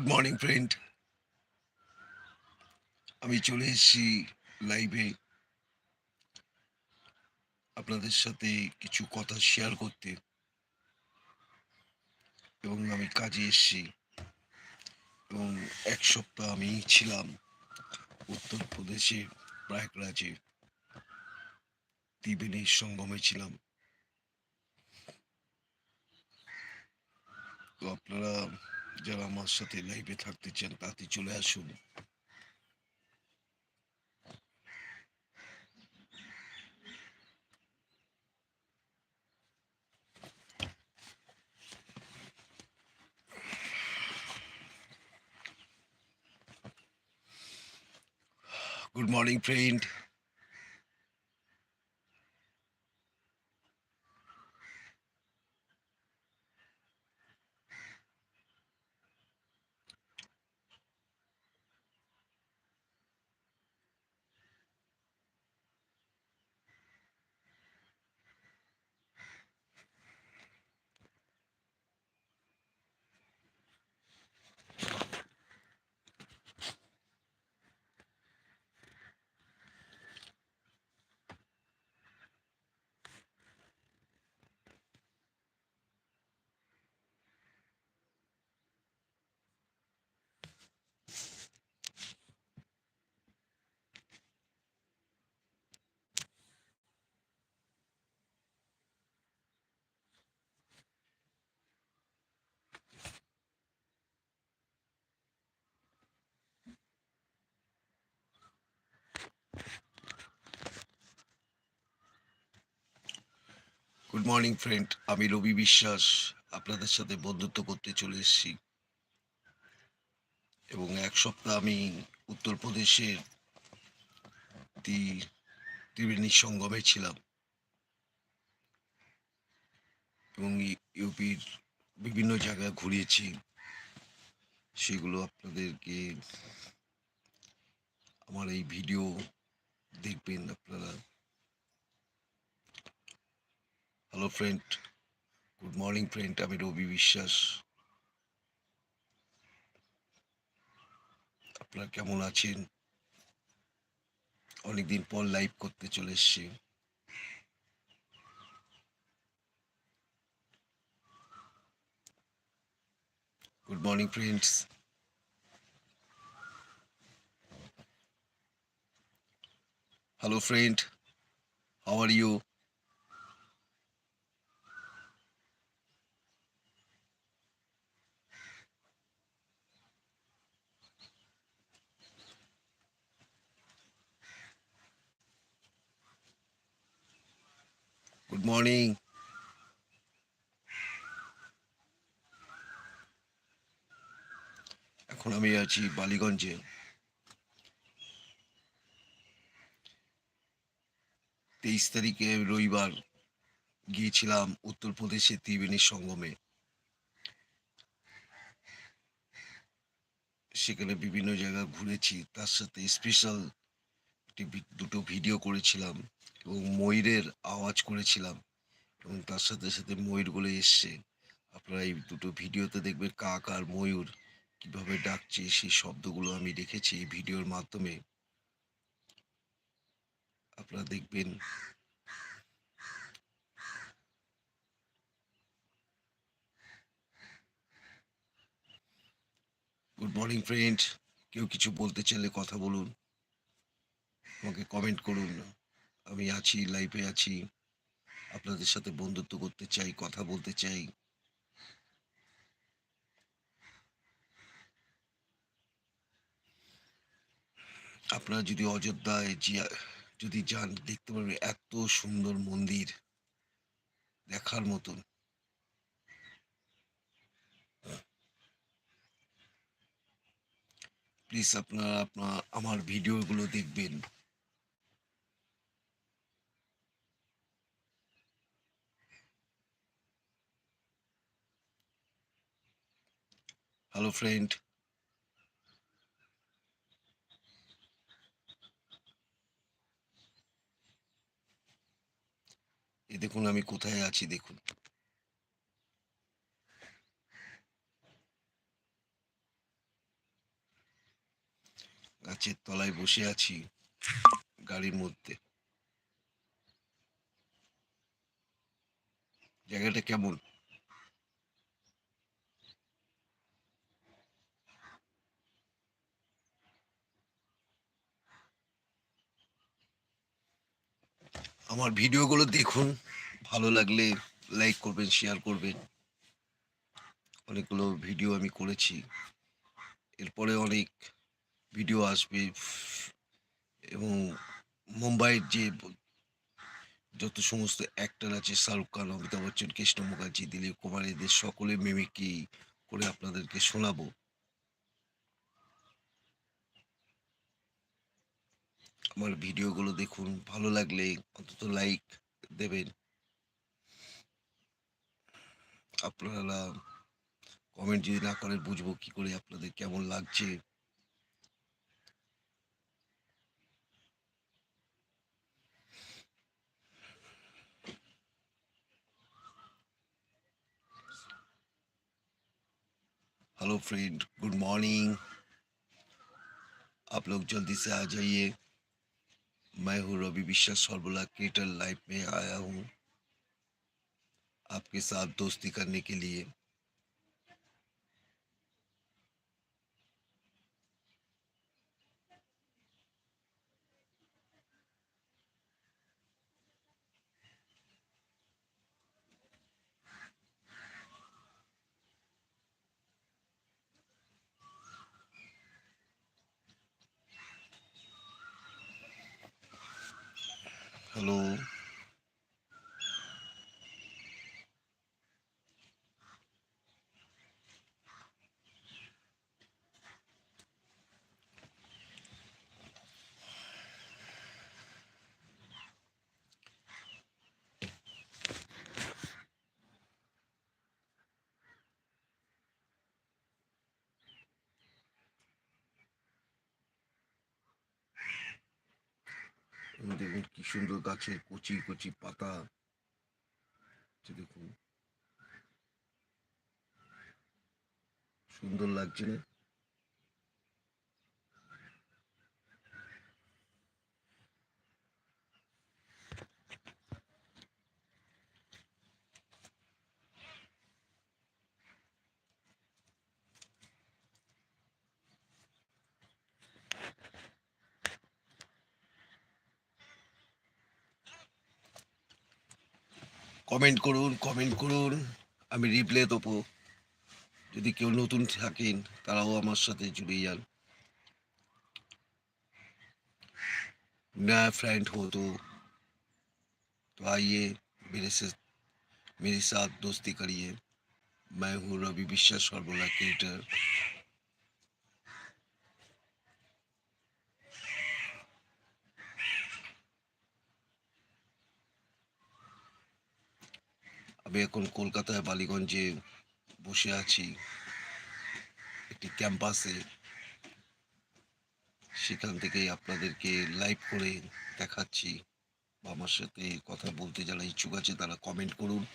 Good morning friend আমি চলে এসেছি লাইভে আপনাদের সাথে কিছু কথা শেয়ার করতে। এবং আমি কাজে এসেছি। এবং এক সপ্তাহ আমি ছিলাম উত্তরপ্রদেশে, প্রয়াগরাজে। ত্রিবেণীর সঙ্গমে ছিলাম। তো আপনারা যারা আমার সাথে লাইভে থাকতে চান তাতে চলে আসুন। Good morning friend good morning friend আমি রবি বিশ্বাস, আপনাদের সাথে বন্ধুত্ব করতে চলে এসেছি। এবং এক সপ্তাহ আমি উত্তরপ্রদেশের ত্রি- ত্রিবেণী সঙ্গমে ছিলাম। এবং ইউপির বিভিন্ন জায়গায় ঘুরিয়েছি সেগুলো আপনাদেরকে আমার এই ভিডিও দেখবেন আপনারা। Hello friend good morning friend আমি রবি বিশ্বাস। আপনারা কেমন আছেন? অনেকদিন পর লাইভ করতে চলে এসছি। Good morning friends hello friend how are you good morning এখন আমি আছি বালিগঞ্জে। তেইশ তারিখে রবিবার গিয়েছিলাম উত্তরপ্রদেশে ত্রিবেণীর সঙ্গমে। সেখানে বিভিন্ন জায়গা ঘুরেছি, তার সাথে স্পেশাল দুটো ভিডিও করেছিলাম। এবং ময়ূরের আওয়াজ করেছিলাম এবং তার সাথে সাথে ময়ূরগুলো এসছে। আপনারা এই দুটো ভিডিওতে দেখবেন কাক আর ময়ূর কীভাবে ডাকছে, সেই শব্দগুলো আমি রেখেছি এই ভিডিওর মাধ্যমে। আপনারা দেখবেন গুড মর্নিং ফ্রেন্ড, কেউ কিছু বলতে চাইলে কথা বলুন। আমাকে কমেন্ট করুন। আমি আছি লাইফে আছি। আপনাদের সাথে বন্ধুত্ব করতে চাই, কথা বলতে চাই। আপনারা যদি অযোধ্যায় যদি যান, দেখতে পারবেন এত সুন্দর মন্দির। দেখার মতন। প্লিজ আপনারা, আপনার আমার ভিডিওগুলো দেখবেন। হ্যালো ফ্রেন্ড এই দেখুন, আমি কোথায় আছি, দেখুন। গাছের তলায় বসে আছি গাড়ির মধ্যে। জায়গাটা কেমন? আমার ভিডিওগুলো দেখুন। ভালো লাগলে লাইক করবেন শেয়ার করবেন। অনেকগুলো ভিডিও আমি করেছি। এরপরে অনেক ভিডিও আসবে। এবং মুম্বাইয়ের যে যত সমস্ত অ্যাক্টার আছে, শাহরুখ খান, অমিতাভ বচ্চন, কৃষ্ণ মুখার্জি, দিলীপ কুমার, এদের সকলে মিমিকি করে আপনাদেরকে শোনাবো। আমার ভিডিওগুলো দেখুন ভালো লাগলে অন্তত লাইক দেবেন আপনারা কমেন্ট যদি না করেন বুঝবো কি করে আপনাদের কেমন লাগছে हेलो फ्रेंड गुड मॉर्निंग आप लोग जल्दी से आ जाइए मैं हूँ रवि विश्वास सरबला क्रिएटर लाइफ में आया हूँ। आपके साथ दोस्ती करने के लिए। हेलो এই দেখুন কি সুন্দর গাছের কচি কচি পাতা। দেখুন সুন্দর লাগছে না? কমেন্ট করুন কমেন্ট করুন আমি রিপ্লাই দেবো যদি কেউ নতুন থাকেন তারাও আমার সাথে जुड़े যান नया फ्रेंड हो तो तो आइए मेरे से मेरे साथ दोस्ती करिए मैं हूँ रवि विश्वास सर्वला क्रिएटर আমি এখন কলকাতায় বালিগঞ্জে বসে আছি। একটি ক্যাম্পাসে। সেখান থেকে আপনাদেরকে লাইভ করে দেখাচ্ছি। আমার সাথে কথা বলতে যারা ইচ্ছুক আছে তারা কমেন্ট করুন।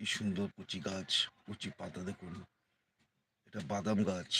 কি সুন্দর কচি গাছ কচি পাতা দেখুন। এটা বাদাম গাছ।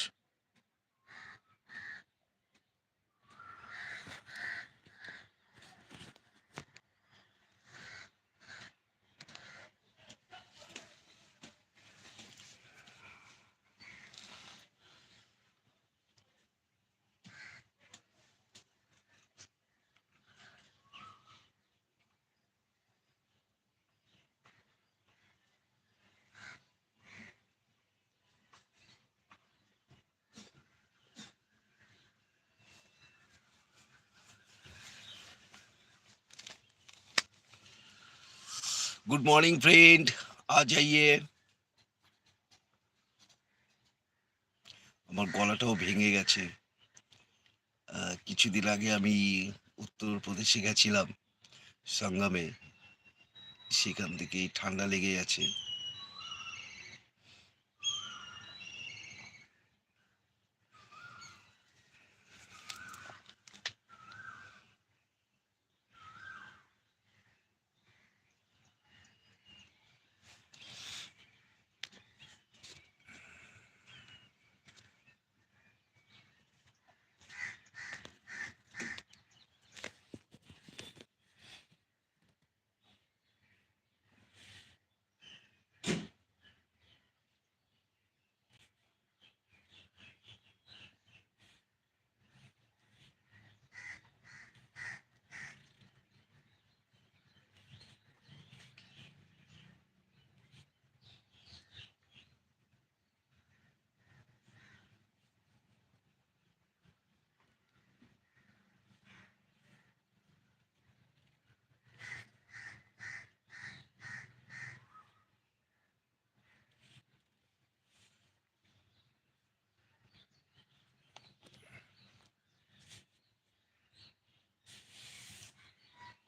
गुड मॉर्निंग फ्रेंड आ जाइए আমার গলাটাও ভেঙে গেছে আহ, কিছুদিন আগে আমি উত্তরপ্রদেশে গেছিলাম সঙ্গমে সেখান থেকে ঠান্ডা লেগে গেছে